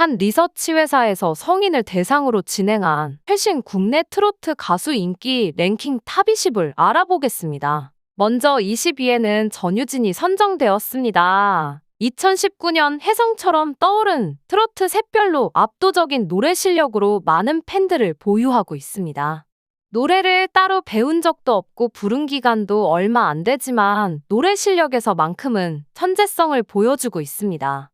한 리서치 회사에서 성인을 대상으로 진행한 최신 국내 트로트 가수 인기 랭킹 탑 20을 알아보겠습니다. 먼저 20위에는 전유진이 선정되었습니다. 2019년 혜성처럼 떠오른 트로트 샛별로 압도적인 노래 실력으로 많은 팬들을 보유하고 있습니다. 노래를 따로 배운 적도 없고 부른 기간도 얼마 안 되지만 노래 실력에서만큼은 천재성을 보여주고 있습니다.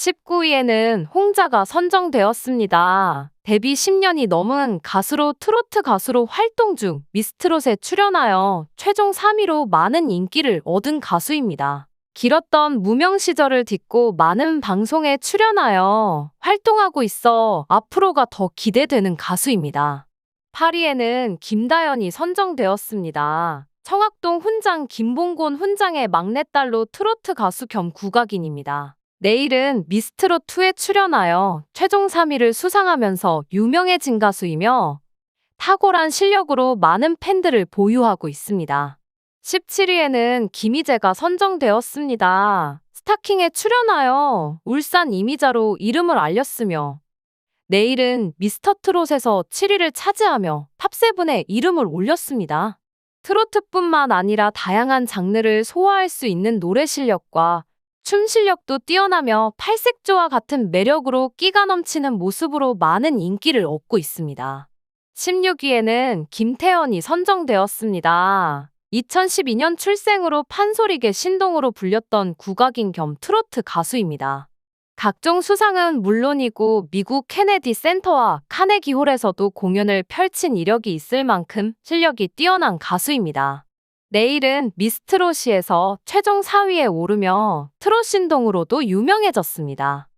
19위에는 홍자가 선정되었습니다. 데뷔 10년이 넘은 가수로 트로트 가수로 활동 중 미스트롯에 출연하여 최종 3위로 많은 인기를 얻은 가수입니다. 길었던 무명 시절을 딛고 많은 방송에 출연하여 활동하고 있어 앞으로가 더 기대되는 가수입니다. 8위에는 김다연이 선정되었습니다. 청학동 훈장 김봉곤 훈장의 막내딸로 트로트 가수 겸 국악인입니다. 내일은 미스트롯2에 출연하여 최종 3위를 수상하면서 유명해진 가수이며 탁월한 실력으로 많은 팬들을 보유하고 있습니다. 17위에는 김희재가 선정되었습니다. 스타킹에 출연하여 울산 이미자로 이름을 알렸으며 내일은 미스터 트롯에서 7위를 차지하며 탑세븐에 이름을 올렸습니다. 트로트뿐만 아니라 다양한 장르를 소화할 수 있는 노래 실력과 춤 실력도 뛰어나며 팔색조와 같은 매력으로 끼가 넘치는 모습으로 많은 인기를 얻고 있습니다. 16위에는 김태연이 선정되었습니다. 2012년 출생으로 판소리계 신동으로 불렸던 국악인 겸 트로트 가수입니다. 각종 수상은 물론이고 미국 케네디 센터와 카네기 홀에서도 공연을 펼친 이력이 있을 만큼 실력이 뛰어난 가수입니다. 내일은 미스트롯시에서 최종 4위에 오르며 트롯 신동으로도 유명해졌습니다.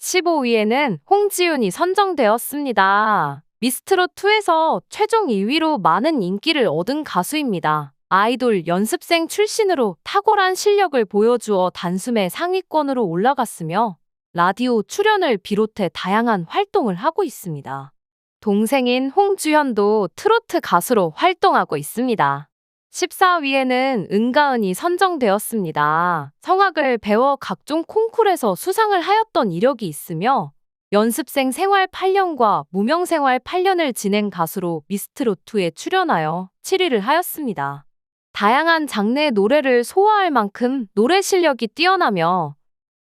15위에는 홍지윤이 선정되었습니다. 미스트롯2에서 최종 2위로 많은 인기를 얻은 가수입니다. 아이돌 연습생 출신으로 탁월한 실력을 보여주어 단숨에 상위권으로 올라갔으며 라디오 출연을 비롯해 다양한 활동을 하고 있습니다. 동생인 홍주현도 트로트 가수로 활동하고 있습니다. 14위에는 은가은이 선정되었습니다. 성악을 배워 각종 콩쿨에서 수상을 하였던 이력이 있으며 연습생 생활 8년과 무명 생활 8년을 지낸 가수로 미스트롯2에 출연하여 7위를 하였습니다. 다양한 장르의 노래를 소화할 만큼 노래 실력이 뛰어나며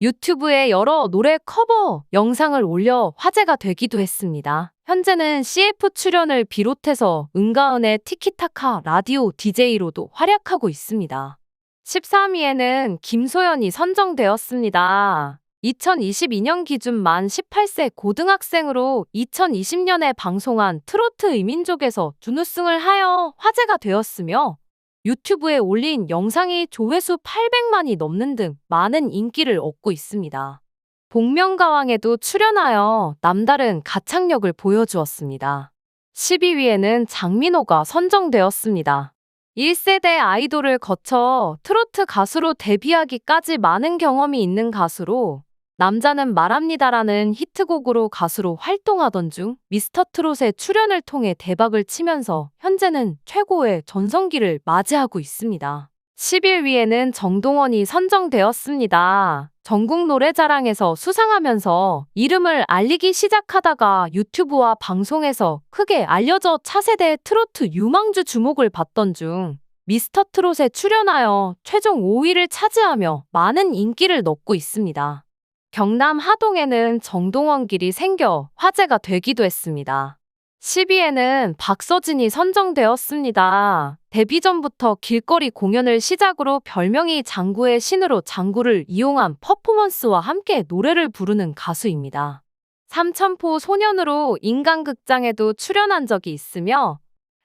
유튜브에 여러 노래 커버 영상을 올려 화제가 되기도 했습니다. 현재는 CF 출연을 비롯해서 은가은의 티키타카 라디오 DJ로도 활약하고 있습니다. 13위에는 김소연이 선정되었습니다. 2022년 기준 만 18세 고등학생으로 2020년에 방송한 트로트 이민족에서 준우승을 하여 화제가 되었으며 유튜브에 올린 영상이 조회수 800만이 넘는 등 많은 인기를 얻고 있습니다. 복면가왕에도 출연하여 남다른 가창력을 보여주었습니다. 12위에는 장민호가 선정되었습니다. 1세대 아이돌을 거쳐 트로트 가수로 데뷔하기까지 많은 경험이 있는 가수로 남자는 말합니다라는 히트곡으로 가수로 활동하던 중 미스터 트롯의 출연을 통해 대박을 치면서 현재는 최고의 전성기를 맞이하고 있습니다. 10일 위에는 정동원이 선정되었습니다. 전국 노래자랑에서 수상하면서 이름을 알리기 시작하다가 유튜브와 방송에서 크게 알려져 차세대 트로트 유망주 주목을 받던 중 미스터 트롯에 출연하여 최종 5위를 차지하며 많은 인기를 얻고 있습니다. 경남 하동에는 정동원 길이 생겨 화제가 되기도 했습니다. 10위에는 박서진이 선정되었습니다. 데뷔 전부터 길거리 공연을 시작으로 별명이 장구의 신으로 장구를 이용한 퍼포먼스와 함께 노래를 부르는 가수입니다. 삼천포 소년으로 인간극장에도 출연한 적이 있으며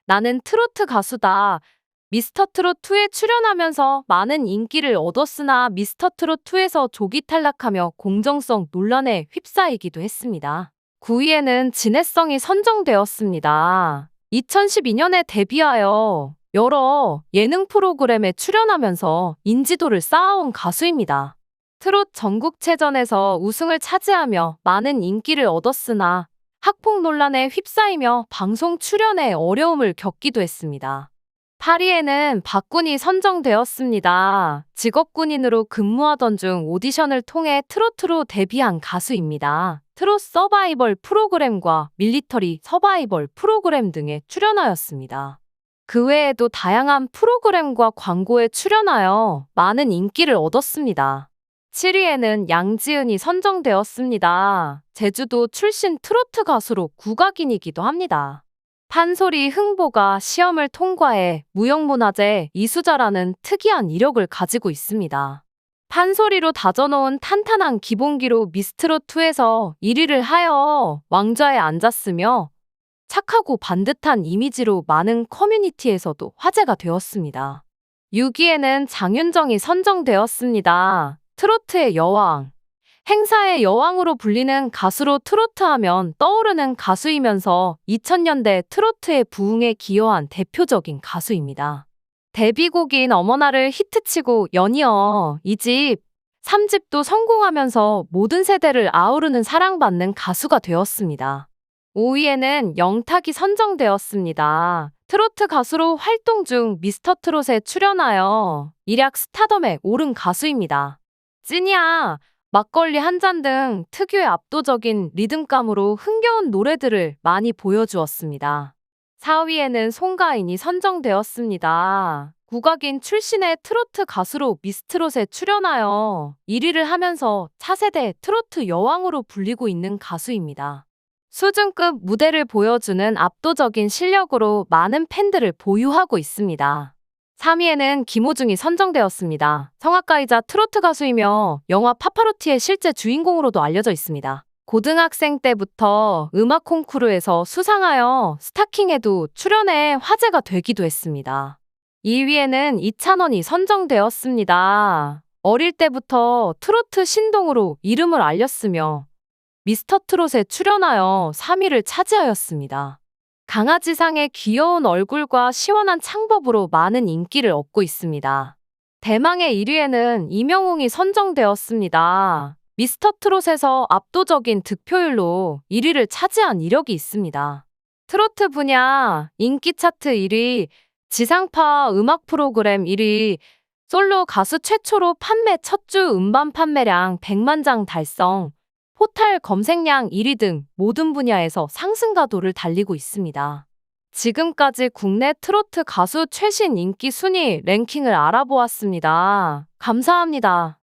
나는 트로트 가수다. 미스터 트롯 2에 출연하면서 많은 인기를 얻었으나 미스터 트롯 2에서 조기 탈락하며 공정성 논란에 휩싸이기도 했습니다. 9위에는 진해성이 선정되었습니다. 2012년에 데뷔하여 여러 예능 프로그램에 출연하면서 인지도를 쌓아온 가수입니다. 트롯 전국체전에서 우승을 차지하며 많은 인기를 얻었으나 학폭 논란에 휩싸이며 방송 출연에 어려움을 겪기도 했습니다. 8위에는 박군이 선정되었습니다. 직업군인으로 근무하던 중 오디션을 통해 트로트로 데뷔한 가수입니다. 트롯 서바이벌 프로그램과 밀리터리 서바이벌 프로그램 등에 출연하였습니다. 그 외에도 다양한 프로그램과 광고에 출연하여 많은 인기를 얻었습니다. 7위에는 양지은이 선정되었습니다. 제주도 출신 트로트 가수로 국악인이기도 합니다. 판소리 흥보가 시험을 통과해 무형문화재 이수자라는 특이한 이력을 가지고 있습니다. 판소리로 다져놓은 탄탄한 기본기로 미스트롯2에서 1위를 하여 왕좌에 앉았으며 착하고 반듯한 이미지로 많은 커뮤니티에서도 화제가 되었습니다. 6위에는 장윤정이 선정되었습니다. 트로트의 여왕. 행사의 여왕으로 불리는 가수로 트로트 하면 떠오르는 가수이면서 2000년대 트로트의 부흥에 기여한 대표적인 가수입니다. 데뷔곡인 어머나를 히트치고 연이어 2집, 3집도 성공하면서 모든 세대를 아우르는 사랑받는 가수가 되었습니다. 5위에는 영탁이 선정되었습니다. 트로트 가수로 활동 중 미스터 트롯에 출연하여 일약 스타덤에 오른 가수입니다. 찐이야, 막걸리 한 잔 등 특유의 압도적인 리듬감으로 흥겨운 노래들을 많이 보여주었습니다. 4위에는 송가인이 선정되었습니다. 국악인 출신의 트로트 가수로 미스트롯에 출연하여 1위를 하면서 차세대 트로트 여왕으로 불리고 있는 가수입니다. 수준급 무대를 보여주는 압도적인 실력으로 많은 팬들을 보유하고 있습니다. 3위에는 김호중이 선정되었습니다. 성악가이자 트로트 가수이며 영화 파파로티의 실제 주인공으로도 알려져 있습니다. 고등학생 때부터 음악 콩쿠르에서 수상하여 스타킹에도 출연해 화제가 되기도 했습니다. 2위에는 이찬원이 선정되었습니다. 어릴 때부터 트로트 신동으로 이름을 알렸으며 미스터 트롯에 출연하여 3위를 차지하였습니다. 강아지상의 귀여운 얼굴과 시원한 창법으로 많은 인기를 얻고 있습니다. 대망의 1위에는 이명웅이 선정되었습니다. 미스터 트롯에서 압도적인 득표율로 1위를 차지한 이력이 있습니다. 트로트 분야 인기 차트 1위, 지상파 음악 프로그램 1위, 솔로 가수 최초로 판매 첫 주 음반 판매량 100만 장 달성, 포탈 검색량 1위 등 모든 분야에서 상승가도를 달리고 있습니다. 지금까지 국내 트로트 가수 최신 인기 순위 랭킹을 알아보았습니다. 감사합니다.